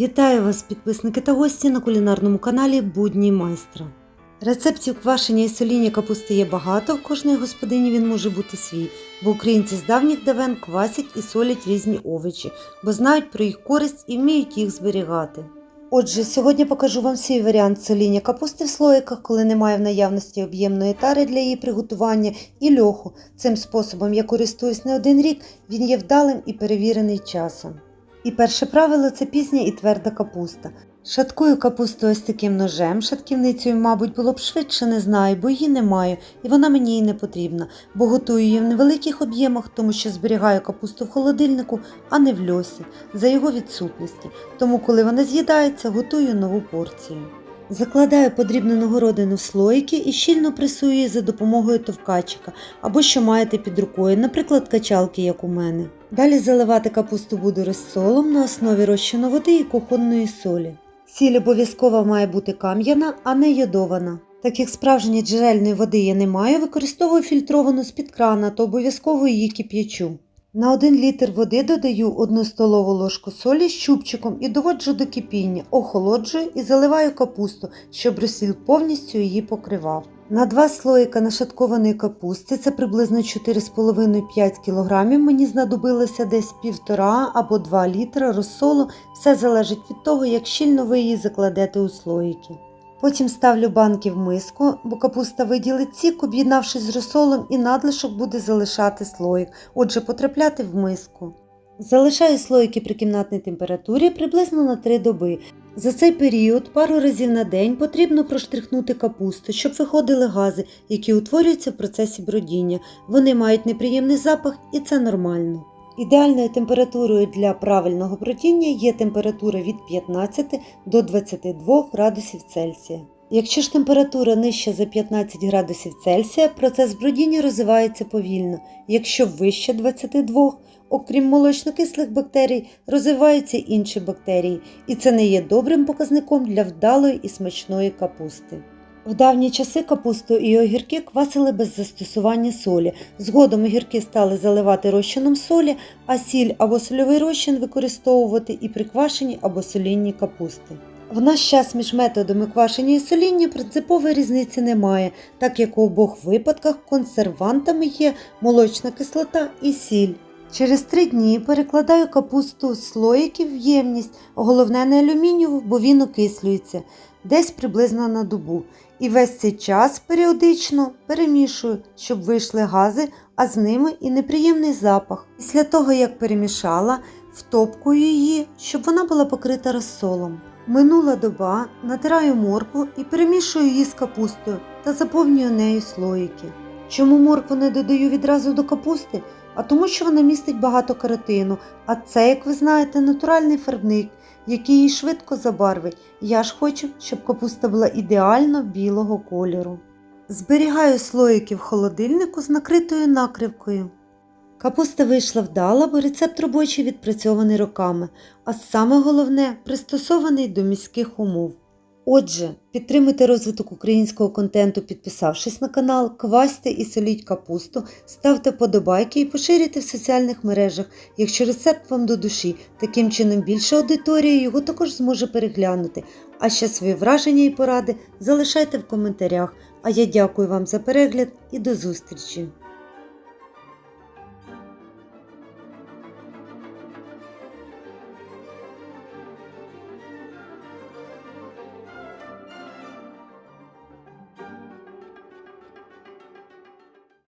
Вітаю вас, підписники та гості на кулінарному каналі Будні майстра. Рецептів квашення і соління капусти є багато, в кожної господині він може бути свій, бо українці з давніх давен квасять і солять різні овочі, бо знають про їх користь і вміють їх зберігати. Отже, сьогодні покажу вам свій варіант соління капусти в слоїках, коли немає в наявності об'ємної тари для її приготування, і льоху. Цим способом я користуюсь не один рік, він є вдалим і перевірений часом. І перше правило це пізня і тверда капуста. Шаткую капусту ось таким ножем, шатківницею, мабуть, було б швидше, не знаю, бо її не маю, і вона мені і не потрібна, бо готую її в невеликих об'ємах, тому що зберігаю капусту в холодильнику, а не в льосі, за його відсутності. Тому, коли вона з'їдається, готую нову порцію. Закладаю подрібнену городину в слоїки і щільно пресую її за допомогою товкачика або що маєте під рукою, наприклад, качалки, як у мене. Далі заливати капусту буду розсолом на основі розчину води і кухонної солі. Сіль обов'язково має бути кам'яна, а не йодована. Так як справжньої джерельної води я не маю, використовую фільтровану з-під крана, то обов'язково її кип'ячу. На 1 літр води додаю 1 столову ложку солі з чубчиком і доводжу до кипіння, охолоджую і заливаю капусту, щоб розсіл повністю її покривав. На 2 слоїка нашаткованої капусти, це приблизно 4,5-5 кг, мені знадобилося десь 1,5 або 2 літра розсолу, все залежить від того, як щільно ви її закладете у слоїки. Потім ставлю банки в миску, бо капуста виділить сік, об'єднавшись з розсолом, і надлишок буде залишати слоїк, отже, потрапляти в миску. Залишаю слоїки при кімнатній температурі приблизно на 3 доби. За цей період пару разів на день потрібно проштрихнути капусту, щоб виходили гази, які утворюються в процесі бродіння. Вони мають неприємний запах і це нормально. Ідеальною температурою для правильного бродіння є температура від 15 до 22 градусів Цельсія. Якщо ж температура нижча за 15 градусів Цельсія, процес бродіння розвивається повільно. Якщо вище 22, окрім молочнокислих бактерій, розвиваються інші бактерії, і це не є добрим показником для вдалої і смачної капусти. В давні часи капусту і огірки квасили без застосування солі. Згодом огірки стали заливати розчином солі, а сіль або сольовий розчин використовувати і при квашенні або солінні капусти. В наш час між методами квашення і соління принципової різниці немає, так як у обох випадках консервантами є молочна кислота і сіль. Через три дні перекладаю капусту з слоїків в ємність, головне не алюмінієву, бо він окислюється, десь приблизно на добу. І весь цей час періодично перемішую, щоб вийшли гази, а з ними і неприємний запах. Після того, як перемішала, втопкую її, щоб вона була покрита розсолом. Минула доба, натираю моркву і перемішую її з капустою та заповнюю нею слоїки. Чому моркву не додаю відразу до капусти? А тому, що вона містить багато каротину, а це, як ви знаєте, натуральний фарбник, який її швидко забарвить. Я ж хочу, щоб капуста була ідеально білого кольору. Зберігаю слоїки в холодильнику з накритою накривкою. Капуста вийшла вдала, бо рецепт робочий відпрацьований роками, а саме головне пристосований до міських умов. Отже, підтримуйте розвиток українського контенту, підписавшись на канал, квасьте і соліть капусту, ставте подобайки і поширюйте в соціальних мережах, якщо рецепт вам до душі. Таким чином більша аудиторія його також зможе переглянути. А ще свої враження і поради залишайте в коментарях. А я дякую вам за перегляд і до зустрічі!